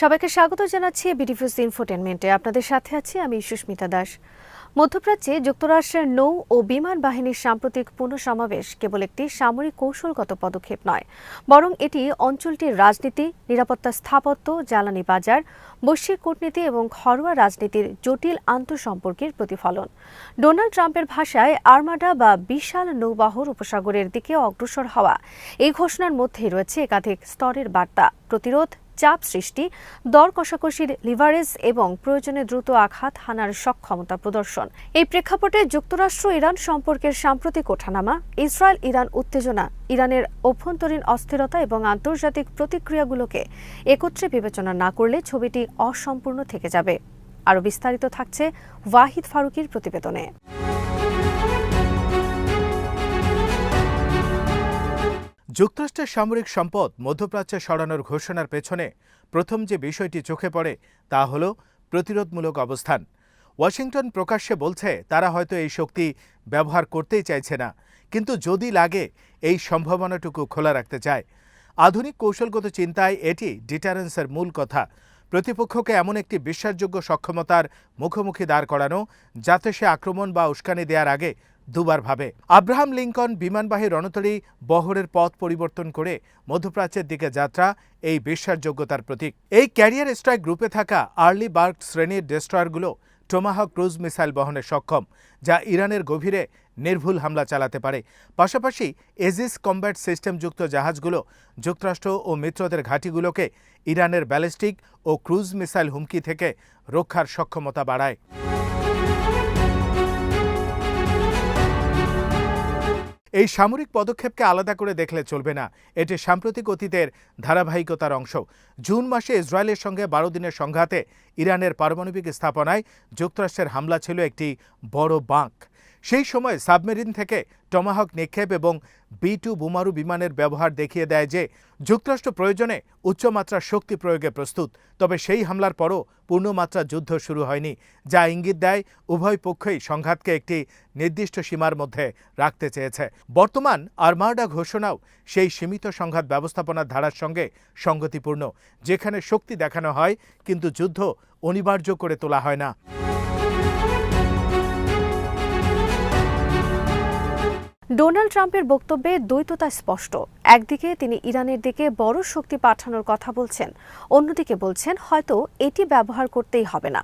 সবাইকে স্বাগত জানাচ্ছি বিডিফিউজ ইনফোটেনমেন্টে আপনাদের সাথে আছি আমি সুস্মিতা দাস। মধ্যপ্রাচ্যে যুক্তরাষ্ট্রের নৌ ও বিমান বাহিনীর সাম্প্রতিক পুনঃসমাবেশ কেবল একটি সামরিক কৌশলগত পদক্ষেপ নয়, বরং এটি অঞ্চলটির রাজনীতি, নিরাপত্তা স্থাপত্য, জ্বালানি বাজার, বৈশ্বিক কূটনীতি এবং ঘরোয়া রাজনীতির জটিল আন্তঃসম্পর্কের প্রতিফলন। ডোনাল্ড ট্রাম্পের ভাষায় আর্মাডা বা বিশাল নৌবাহর উপসাগরের দিকে অগ্রসর হওয়া এই ঘোষণার মধ্যেই রয়েছে একাধিক স্তরের বার্তা। প্রতিরোধ চাপ সৃষ্টি, দর কষাকষির লিভারেজ এবং প্রয়োজনে দ্রুত আঘাত হানার সক্ষমতা প্রদর্শন। এই প্রেক্ষাপটে যুক্তরাষ্ট্র ইরান সম্পর্কের সাম্প্রতিক ওঠানামা, ইসরায়েল ইরান উত্তেজনা, ইরানের অভ্যন্তরীণ অস্থিরতা এবং আন্তর্জাতিক প্রতিক্রিয়াগুলোকে একত্রে বিবেচনা না করলে ছবিটি অসম্পূর্ণ থেকে যাবে। আরও বিস্তারিত থাকছে ওয়াহিদ ফারুকির প্রতিবেদনে। যুক্তরাষ্ট্রের সামরিক সম্পদ মধ্যপ্রাচ্যে সরানোর ঘোষণার পেছনে প্রথম যে বিষয়টি চোখে পড়ে তা হল প্রতিরোধমূলক অবস্থান। ওয়াশিংটন প্রকাশ্যে বলছে, তারা হয়তো এই শক্তি ব্যবহার করতেই চাইছে না, কিন্তু যদি লাগে, এই সম্ভাবনাটুকু খোলা রাখতে চায়। আধুনিক কৌশলগত চিন্তায় এটি ডিটারেন্সের মূল কথা। প্রতিপক্ষকে এমন একটি বিশ্বাসযোগ্য সক্ষমতার মুখোমুখি দাঁড় করানো, যাতে সে আক্রমণ বা উস্কানি দেওয়ার আগে দুবার ভাবে। আব্রাহাম লিঙ্কন বিমানবাহী রণতরী বহরের পথ পরিবর্তন করে মধ্যপ্রাচ্যের দিকে যাত্রা, এই বিশ্বাসযোগ্যতার প্রতীক। এই ক্যারিয়ার স্ট্রাইক গ্রুপে থাকা আর্লি বার্ক শ্রেণির ডেস্ট্রয়ারগুলো টোমাহক ক্রুজ মিসাইল বহনে সক্ষম, যা ইরানের গভীরে নির্ভুল হামলা চালাতে পারে। পাশাপাশি এজিস কম্ব্যাট সিস্টেমযুক্ত জাহাজগুলো, যুক্তরাষ্ট্র ও মিত্রদের ঘাঁটিগুলোকে ইরানের ব্যালিস্টিক ও ক্রুজ মিসাইল হুমকি থেকে রক্ষার সক্ষমতা বাড়ায়। এই সামরিক পদক্ষেপকে আলাদা করে দেখলে চলবে না। এটি সাম্প্রতিক অতীতের ধারাবাহিকতার অংশ। জুন মাসে ইসরায়েলের সঙ্গে বারো দিনের সংঘাতে ইরানের পারমাণবিক স্থাপনায় যুক্তরাষ্ট্রের হামলা ছিল একটি বড় বাঁক। সেই সময় সাবমেরিন থেকে টমাহক নিক্ষেপ এবং বি টু বুমারু বিমানের ব্যবহার দেখিয়ে দেয় যে যুক্তরাষ্ট্র প্রয়োজনে উচ্চমাত্রার শক্তি প্রয়োগে প্রস্তুত, তবে সেই হামলার পরও পূর্ণমাত্রা যুদ্ধ শুরু হয়নি, যা ইঙ্গিত দেয় উভয় পক্ষই সংঘাতকে একটি নির্দিষ্ট সীমার মধ্যে রাখতে চেয়েছে। বর্তমান আর্মার্ডা ঘোষণাও সেই সীমিত সংঘাত ব্যবস্থাপনার ধারার সঙ্গে সঙ্গতিপূর্ণ, যেখানে শক্তি দেখানো হয়, কিন্তু যুদ্ধ অনিবার্য করে তোলা হয় না। ডোনাল্ড ট্রাম্পের বক্তব্যে দ্বৈততা স্পষ্ট। একদিকে তিনি ইরানের দিকে বড় শক্তি পাঠানোর কথা বলছেন, অন্যদিকে বলছেন হয়তো এটি ব্যবহার করতেই হবে না।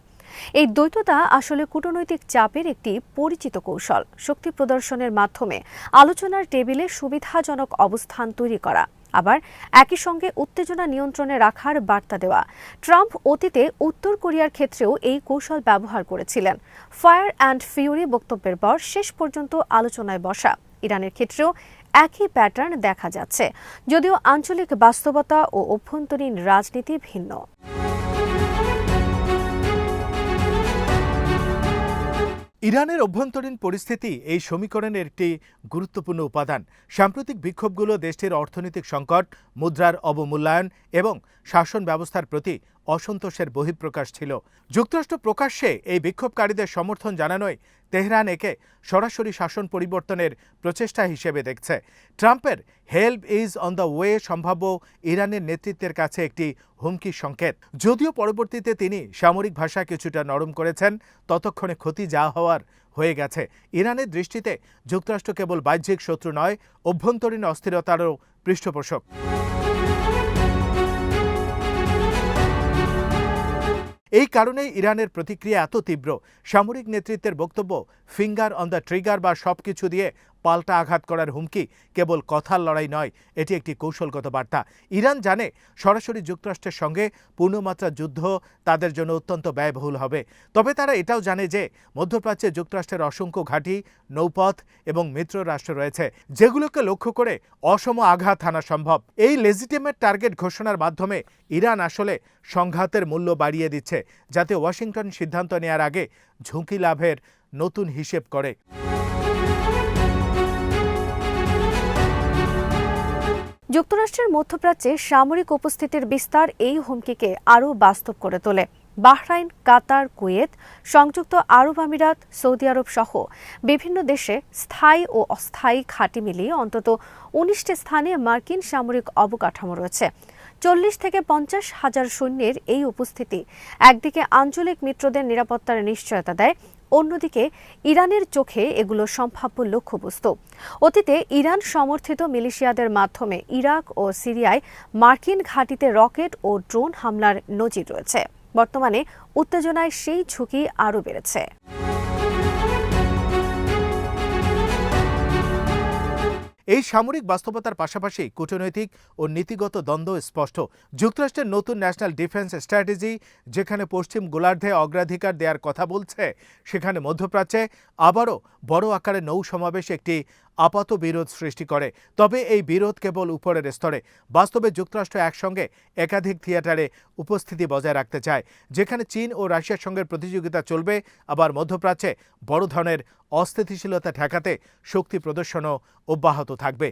এই দ্বৈততা আসলে কূটনৈতিক চাপের একটি পরিচিত কৌশল, শক্তি প্রদর্শনের মাধ্যমে আলোচনার টেবিলে সুবিধাজনক অবস্থান তৈরি করা। আবার একই সঙ্গে উত্তেজনা নিয়ন্ত্রণে রাখার বার্তা দেওয়া। ট্রাম্প অতীতে উত্তর কোরিয়ার ক্ষেত্রেও এই কৌশল ব্যবহার করেছিলেন। ফায়ার অ্যান্ড ফিউরি বক্তব্যের পর শেষ পর্যন্ত আলোচনায় বসা। ইরানের ক্ষেত্রেও একই প্যাটার্ন দেখা যাচ্ছে। যদিও আঞ্চলিক বাস্তবতা ও অভ্যন্তরীণ রাজনীতি ভিন্ন। ইরানের অভ্যন্তরীণ পরিস্থিতি এই সমীকরণের একটি গুরুত্বপূর্ণ উপাদান। সাম্প্রতিক বিক্ষোভগুলো দেশটির অর্থনৈতিক সংকট, মুদ্রার অবমূল্যায়ন এবং শাসন ব্যবস্থার প্রতি অসন্তোষের বহিঃপ্রকাশ ছিল। যুক্তরাষ্ট্র প্রকাশ্যে এই বিক্ষোভকারীদের সমর্থন জানানোয় তেহরান একে সরাসরি শাসন পরিবর্তনের প্রচেষ্টা হিসেবে দেখছে। ট্রাম্পের help is on the way সম্ভাব্য ইরানের নেতৃত্বের কাছে একটি হুমকি সংকেত। যদিও পরবর্তীতে তিনি সামরিক ভাষা কিছুটা নরম করেছেন, ততক্ষণে ক্ষতি যা হওয়ার হয়ে গেছে। ইরানের দৃষ্টিতে যুক্তরাষ্ট্র কেবল বাহ্যিক শত্রু নয়, অভ্যন্তরীণ অস্থিরতারও পৃষ্ঠপোষক। এই কারণেই ইরানের প্রতিক্রিয়া এত তীব্র। সামরিক নেতৃত্বের বক্তব্য, ফিঙ্গার অন দ্য ট্রিগার বা সবকিছু দিয়ে পাল্টা আঘাত করার হুমকি কেবল কথার লড়াই নয়, এটি একটি কৌশলগত বার্তা। ইরান জানে সরাসরি যুক্তরাষ্ট্রের সঙ্গে পূর্ণমাত্রা যুদ্ধ তাদের জন্য অত্যন্ত ব্যয়বহুল হবে। তবে তারা এটাও জানে যে মধ্যপ্রাচ্যে যুক্তরাষ্ট্রের অসংখ্য ঘাঁটি, নৌপথ এবং মিত্র রাষ্ট্র রয়েছে, যেগুলোকে লক্ষ্য করে অসম আঘাত হানা সম্ভব। এই লেজিটিমেট টার্গেট ঘোষণার মাধ্যমে ইরান আসলে সংঘাতের মূল্য বাড়িয়ে দিচ্ছে, যাতে ওয়াশিংটন সিদ্ধান্ত নেয়ার আগে ঝুঁকি লাভের নতুন হিসেব করে। যুক্তরাষ্ট্রের মধ্যপ্রাচ্যে সামরিক উপস্থিতির বিস্তার এই হুমকিকে আরও বাস্তব করে তোলে। বাহরাইন, কাতার, কুয়েত, সংযুক্ত আরব আমিরাত, সৌদি আরব সহ বিভিন্ন দেশে স্থায়ী ও অস্থায়ী ঘাঁটি মিলিয়ে অন্তত উনিশটি স্থানে মার্কিন সামরিক অবকাঠামো রয়েছে। চল্লিশ থেকে পঞ্চাশ হাজার সৈন্যের এই উপস্থিতি একদিকে আঞ্চলিক মিত্রদের নিরাপত্তার নিশ্চয়তা দেয় অন্যদিকে, ইরানের চোখে এগুলো সম্ভাব্য লক্ষ্যবস্তু। অতীতে ইরান সমর্থিত মিলিশিয়াদের মাধ্যমে ইরাক ও সিরিয়ায় মার্কিন ঘাঁটিতে রকেট ও ড্রোন হামলার নজির রয়েছে। বর্তমানে উত্তেজনায় সেই ঝুঁকি আরও বেড়েছে। এই সামরিক বাস্তবতার পাশাপাশি কূটনৈতিক ও নীতিগত দ্বন্দ্ব স্পষ্ট। যুক্তরাষ্ট্রের নতুন ন্যাশনাল ডিফেন্স স্ট্র্যাটেজি, যেখানে পশ্চিম গোলার্ধে অগ্রাধিকার দেওয়ার কথা বলছে, সেখানে মধ্যপ্রাচ্যে আবারও বড় আকারে নৌ সমাবেশ একটি আপাত বিরোধ সৃষ্টি করে। তবে এই বিরোধ কেবল উপরের স্তরে। বাস্তবে যুক্তরাষ্ট্র একসঙ্গে একাধিক থিয়েটারে উপস্থিতি বজায় রাখতে চায়। যেখানে চীন ও রাশিয়ার সঙ্গে প্রতিযোগিতা চলবে, আবার মধ্যপ্রাচ্যে বড় ধরনের অস্থিতিশীলতা ঠেকাতে শক্তি প্রদর্শনও অব্যাহত থাকবে।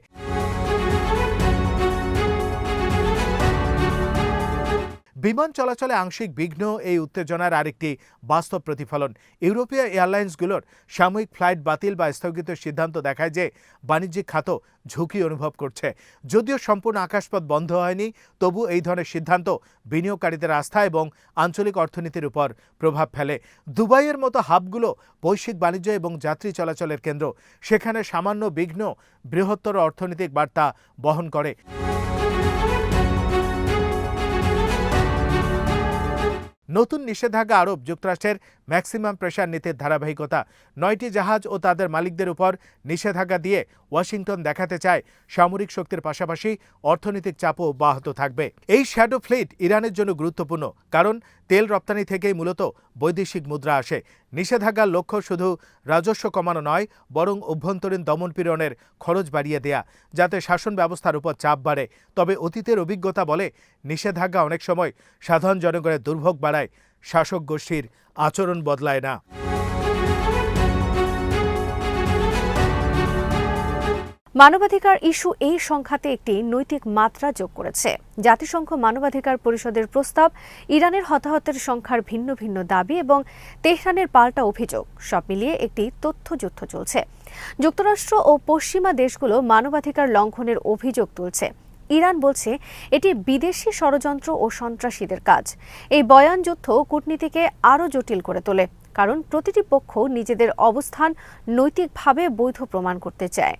বিমান চলাচলে আংশিক বিঘ্ন, এই উত্তেজনার আরেকটি বাস্তব প্রতিফলন। ইউরোপীয় এয়ারলাইন্সগুলোর সাময়িক ফ্লাইট বাতিল বা স্থগিত সিদ্ধান্ত দেখায় যে বাণিজ্যিক খাত ঝুঁকি অনুভব করছে। যদিও সম্পূর্ণ আকাশপথ বন্ধ হয়নি, তবু এই ধরনের সিদ্ধান্ত বিনিয়োগকারীদের আস্থা এবং আঞ্চলিক অর্থনীতির উপর প্রভাব ফেলে। দুবাইয়ের মতো হাবগুলো বৈশ্বিক বাণিজ্য এবং যাত্রী চলাচলের কেন্দ্র। সেখানে সামান্য বিঘ্ন বৃহত্তর অর্থনৈতিক বার্তা বহন করে। নতুন নিষেধাজ্ঞা আরোপ যুক্তরাষ্ট্রের ম্যাক্সিমাম প্রেশার নীতির ধারাবাহিকতা। নয়টি জাহাজ ও তাদের মালিকদের উপর নিষেধাজ্ঞা দিয়ে ওয়াশিংটন দেখাতে চায়। সামরিক শক্তির পাশাপাশি অর্থনৈতিক চাপও অব্যাহত থাকবে। এই শ্যাডো ফ্লিট ইরানের জন্য গুরুত্বপূর্ণ, কারণ তেল রপ্তানি থেকেই মূলত বৈদেশিক মুদ্রা আসে। নিষেধাজ্ঞার লক্ষ্য শুধু রাজস্ব কমানো নয়, বরং অভ্যন্তরীণ দমনপীড়নের খরচ বাড়িয়ে দেয়া, যাতে শাসন ব্যবস্থার উপর চাপ বাড়ে। তবে অতীতের অভিজ্ঞতা বলে নিষেধাজ্ঞা অনেক সময় সাধারণ জনগণের দুর্ভোগ বাড়ায়। শাসক গোষ্ঠীর আচরণ বদলায় না। মানবাধিকার ইস্যু এই সংখ্যাতে একটি নৈতিক মাত্রা যোগ করেছে। জাতিসংঘ মানবাধিকার পরিষদের প্রস্তাব, ইরানের হতাহতের সংখ্যার ভিন্ন ভিন্ন দাবি এবং তেহরানের পাল্টা অভিযোগ, সব মিলিয়ে একটি তথ্যযুদ্ধ চলছে। যুক্তরাষ্ট্র ও পশ্চিমা দেশগুলো মানবাধিকার লঙ্ঘনের অভিযোগ তুলছে। ইরান বলছে, এটি বিদেশি ষড়যন্ত্র ও সন্ত্রাসীদের কাজ। এই বয়ান যুদ্ধ কূটনীতিকে আরও জটিল করে তোলে, কারণ প্রতিটি পক্ষ নিজেদের অবস্থান নৈতিকভাবে বৈধ প্রমাণ করতে চায়।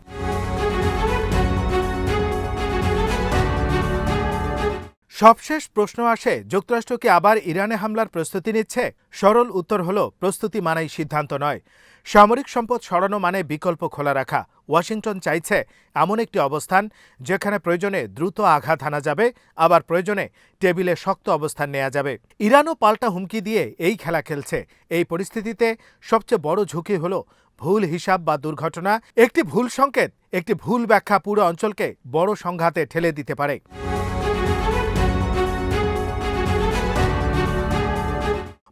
সবশেষ প্রশ্ন আসে, যুক্তরাষ্ট্র কি আবার ইরানে হামলার প্রস্তুতি নিচ্ছে? সরল উত্তর হল, প্রস্তুতি মানাই সিদ্ধান্ত নয়। সামরিক সম্পদ সরানো মানে বিকল্প খোলা রাখা। ওয়াশিংটন চাইছে এমন একটি অবস্থান যেখানে প্রয়োজনে দ্রুত আঘাত হানা যাবে, আবার প্রয়োজনে টেবিলে শক্ত অবস্থান নেওয়া যাবে। ইরানও পাল্টা হুমকি দিয়ে এই খেলা খেলছে। এই পরিস্থিতিতে সবচেয়ে বড় ঝুঁকি হল ভুল হিসাব বা দুর্ঘটনা। একটি ভুল সংকেত, একটি ভুল ব্যাখ্যা পুরো অঞ্চলকে বড় সংঘাতে ঠেলে দিতে পারে।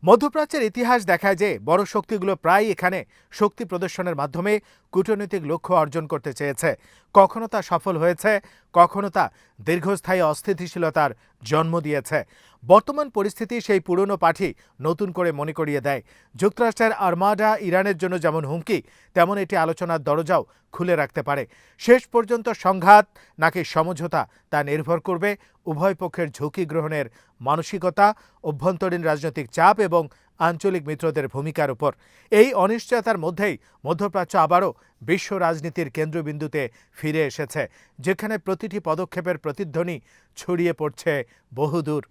মধ্যপ্রাচ্যের ইতিহাস দেখায় যে বড় শক্তিগুলো প্রায় এখানে শক্তি প্রদর্শনের মাধ্যমে কূটনৈতিক লক্ষ্য অর্জন করতে চেয়েছে। কখনো তা সফল হয়েছে, কখনো তা দীর্ঘস্থায়ী অস্থিতিশীলতার জন্ম দিয়েছে। বর্তমান পরিস্থিতি সেই পুরনো পাঠি নতুন করে মনে করিয়ে দেয়। যুক্তরাষ্ট্রের আর্মাডা ইরানের জন্য যেমন হুমকি, তেমন এটি আলোচনার দরজাও খুলে রাখতে পারে। শেষ পর্যন্ত সংঘাত নাকি সমঝোতা তা নির্ভর করবে উভয় পক্ষের ঝুঁকি গ্রহণের মানসিকতা, অভ্যন্তরীণ রাজনৈতিক চাপ এবং আঞ্চলিক মিত্রদের ভূমিকার উপর। এই অনিশ্চয়তার মধ্যেই মধ্যপ্রাচ্য আবারও বিশ্ব রাজনীতির কেন্দ্রবিন্দুতে ফিরে এসেছে, যেখানে প্রতিটি পদক্ষেপের প্রতিধ্বনি ছড়িয়ে পড়ছে বহুদূর।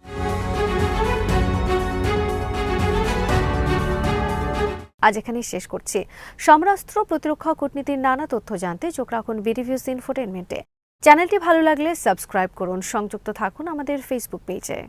আজ এখানেই শেষ করছি। সমরাস্ত্র প্রতিরক্ষা কূটনীতির নানা তথ্য জানতে চোখ রাখুন বিডিভিউস ইনফোটেনমেন্টে চ্যানেলটি ভালো লাগলে সাবস্ক্রাইব করুন। সংযুক্ত থাকুন আমাদের ফেসবুক পেজে